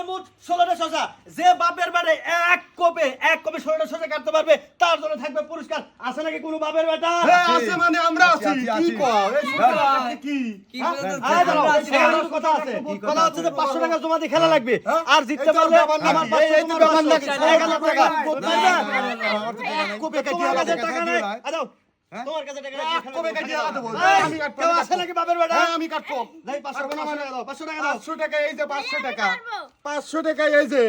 আছে মোট ষোলোটা শশা যে বাপের বাড়ি এক কোপে এক কোপে ষোলোটা শশা কাটতে পারবে তার জন্য থাকবে পুরস্কার আছে নাকি কোনো বাপের বেটা হ্যাঁ, আছে মানে আমরা আছি কি কি হ্যাঁ? কথা আছে কথা হচ্ছে যে পাঁচশো টাকা জমা দিয়ে খেলা লাগবে হ্যাঁ? আর জিততে পারলে আমার টাকা। নাই। দিও। আদাও হ্যাঁ? তোমার কাছে টাকা আলাদা বলব। এই, আমি কাটবো, আছে নাকি বাপের বেটা হ্যাঁ, আমি কাটবো যাই পাঁচশো টাকা পাঁচশো টাকা দাও পাঁচশো টাকা দাও পাঁচশো টাকা এই যে পাঁচশো টাকা পাঁচশো টাকা এই যে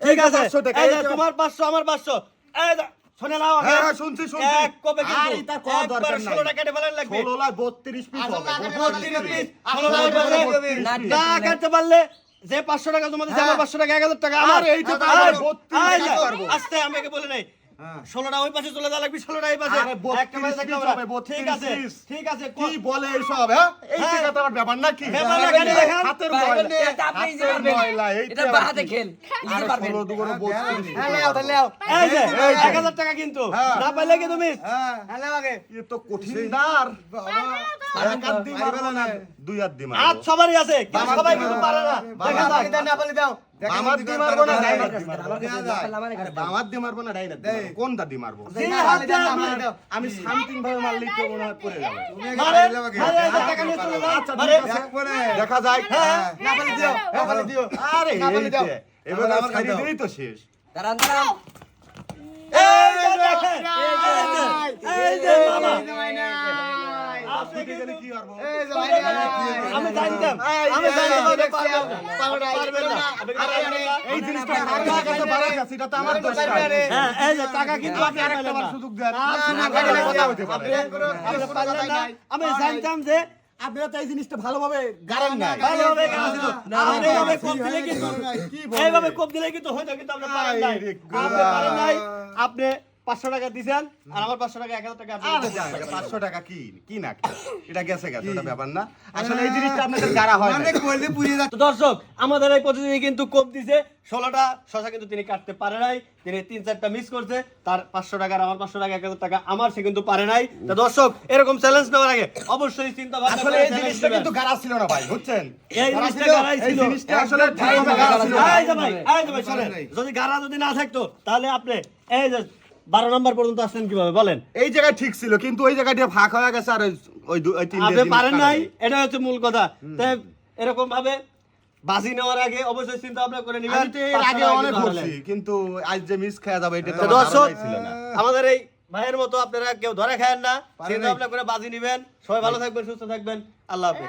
ঠিক আছে পাঁচশো টাকা তোমার পাঁচশো আমার পাঁচশো এই যে, শুনে নাও হ্যাঁ, হ্যাঁ, শুনছি, শুনছি। এক কবে কিন্তু আর এটা করার দরকার নাই। ষোলো টাকা কেটে ফেলার লাগবে ষোলো লাখ বত্রিশ পিস হবে বত্রিশ পিস, ষোলো ষোলো টাকা লাখ করে বত্রিশ না, পিস। না কাটতে পারলে যে পাঁচশো টাকা জমা দিচ্ছে আমার পাঁচশো টাকা এক হাজার টাকা আমার এইটা পারব, টাকা। আস্তে আমি বলে নাই হ্যাঁ। ষোলোটা ওই পাশে চলে যাওয়া লাগবে ষোলোটা এই পাশে। একটা ঠিক আছে ঠিক আছে কি বলে এইসব হ্যাঁ? এই হ্যাঁ। তো আমার ব্যাপার না কি? হাতের ময়লা এটা বাহাতে খেল ষোলো দুগুণে হ্যাঁ, এই যে এক হাজার টাকা কিন্তু। হ্যাঁ। না পাইলে কি তুমি এ তো কঠিন। দার দুই হাত দিয়ে হাত সবারই আছে সবাই কিন্তু পারে না। দেখা যাক দিকে আমার দিয়ে মারবো। না ডাইরেক্ট দিয়ে আমার কাছে দেখাল, আমার আমার দিয়ে মারবো না ডাইরেক্ট কোন দাদি মারবো? আমি শান্তিন ভাবে তো মনে হয় পড়ে যাবে। চলে যাও। দেখা যায়। আরে এবার আমার। দিলেই তো শেষ। দাঁড়ান, দাঁড়ান। এই যে দেখেন, এই যে মামা। আপনি দিতে গেলে কি করব? আমি জানতাম আমি জানতাম আপনি না। না। না? এই জিনিসটা আমার কাছে বাড়া গেছে, এটা তো আমার দোষ হ্যাঁ, এই যে টাকা কিন্তু আপনি আরেকটা পাইলেন বার না। সুযোগ দেন। না, না, না। কথা হতে পারে। আপনি পারলেন না। আমি জানতাম যে আপনারা তো এই জিনিসটা ভালোভাবে গাড়েন নাই। ভালোভাবে কাজ ছিল। এইভাবে কোপ দিলে কিন্তু এইভাবে কোপ দিলে কিন্তু হয়তো কিন্তু আপনি পারেন নাই আপনি পারেন নাই আপনি পাঁচশো টাকা দিছেন আর আমার পাঁচশো টাকা এক হাজার টাকা 500 টাকা কি? কি না এটা গেছে গেছে ওটা ব্যাপার না। আসলে এই জিনিসটা আপনাদের গাড়া হয় তো দর্শক আমাদের এই প্রতিযোগী কিন্তু কোপ দিছে। ষোলোটা শশা কিন্তু তিনি কাটতে পারে নাই। তিনি তিন চারটা মিস করছে। তার পাঁচশো টাকা আমার পাঁচশো টাকা এক হাজার টাকা আমার সে কিন্তু পারে নাই। তো দর্শক এরকম চ্যালেঞ্জ নেওয়ার আগে অবশ্যই চিন্তা ভাবনা আসলে এই জিনিসটা কিন্তু গাড়া ছিল না ভাই বুঝছেন? এই জিনিসটা ছিল, গাড়াই এই ছিল। জিনিসটা আসলে ভাই, যদি গাড়া যদি না থাকতো তাহলে আপনি এই যে বারো নম্বর পর্যন্ত আসছেন কীভাবে? বলেন। এই জায়গায় ঠিক ছিল কিন্তু ওই জায়গাটা ফাঁক হয়ে গেছে আর ওই- ওই তিনটে আপনি পারেন নাই? এটা হচ্ছে মূল কথা। তাই এরকম ভাবে বাজি নেওয়ার আগে অবশ্যই চিন্তা ভাবনা করে নিবেন। আগে অনেক কিন্তু করছি কিন্তু আজ যে মিস খাওয়া যাবে এটা তো তো দর্শক ধারণাই ছিল না। আমাদের এই ভাইয়ের মতো আপনারা কেউ ধরে খায়েন না। চিন্তা ভাবনা করে বাজি নিবেন। সবাই ভালো থাকবেন সুস্থ থাকবেন। আল্লাহ হাফেজ।